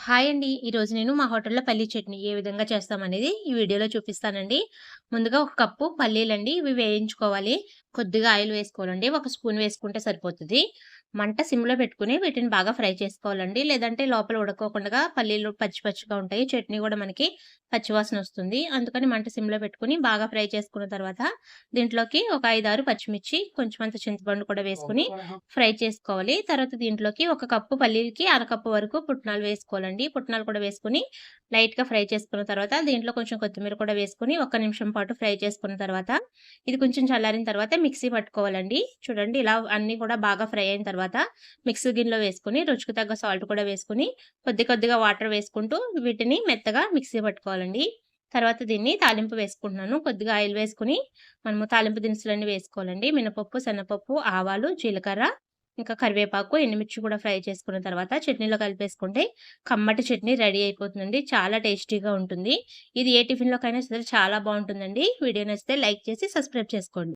Hi అండి. ఈరోజు నేను మా హోటల్‌లో పల్లీ చట్నీ ఏ విధంగా చేస్తామనేది ఈ వీడియోలో చూపిస్తానండి. ముందుగా ఒక కప్పు పల్లీలండి. ఇవి వేయించుకోవాలి. కొద్దిగా ఆయిల్ వేసుకోవాలండి. ఒక స్పూన్ వేసుకుంటే సరిపోతుంది మంట సిమ్‌లో పెట్టుకుని వీటిని బాగా ఫ్రై చేసుకోవాలండి. లేదంటే లోపల ఉడకోకుండా పల్లీలు పచ్చి పచ్చిగా ఉంటాయి. చట్నీ కూడా మనకి పచ్చివాసన వస్తుంది. అందుకని మంట సిమ్‌లో పెట్టుకొని బాగా ఫ్రై చేసుకున్న తర్వాత దీంట్లోకి ఒక 5, 6 పచ్చిమిర్చి, కొంచెం అంత చింతపండు కూడా వేసుకొని ఫ్రై చేసుకోవాలి. తర్వాత దీంట్లోకి ఒక కప్పు పల్లీలకి అరకప్పు వరకు పుట్నాలు వేసుకోవాలండి. పుట్నాలు కూడా వేసుకొని లైట్‌గా ఫ్రై చేసుకున్న తర్వాత దీంట్లో కొంచెం కొత్తిమీర కూడా వేసుకొని ఒక్క నిమిషం పాటు ఫ్రై చేసుకున్న తర్వాత ఇది కొంచెం చల్లారిన తర్వాత మిక్సీ పట్టుకోవాలండి. చూడండి ఇలా అన్నీ కూడా బాగా ఫ్రై అయిన తర్వాత మిక్సీ గిన్నెలో వేసుకొని రుచికి తగ్గ సాల్ట్ కూడా వేసుకొని కొద్ది కొద్దిగా వాటర్ వేసుకుంటూ వీటిని మెత్తగా మిక్సీ పట్టుకోవాలండి. తర్వాత దీన్ని తాలింపు వేసుకుంటున్నాను. కొద్దిగా ఆయిల్ వేసుకొని మనము తాలింపు దినుసులన్నీ వేసుకోవాలండి. మినపప్పు, శనగపప్పు, ఆవాలు, జీలకర్ర, ఇంకా కరివేపాకు, ఎండుమిర్చి కూడా ఫ్రై చేసుకున్న తర్వాత చట్నీలో కలిపేసుకుంటే కమ్మటి చట్నీ రెడీ అయిపోతుందండి. చాలా టేస్టీగా ఉంటుంది. ఇది ఏ టిఫిన్‌లోకైనా సరే చాలా బాగుంటుందండి వీడియో నచ్చితే లైక్ చేసి సబ్స్క్రైబ్ చేసుకోండి.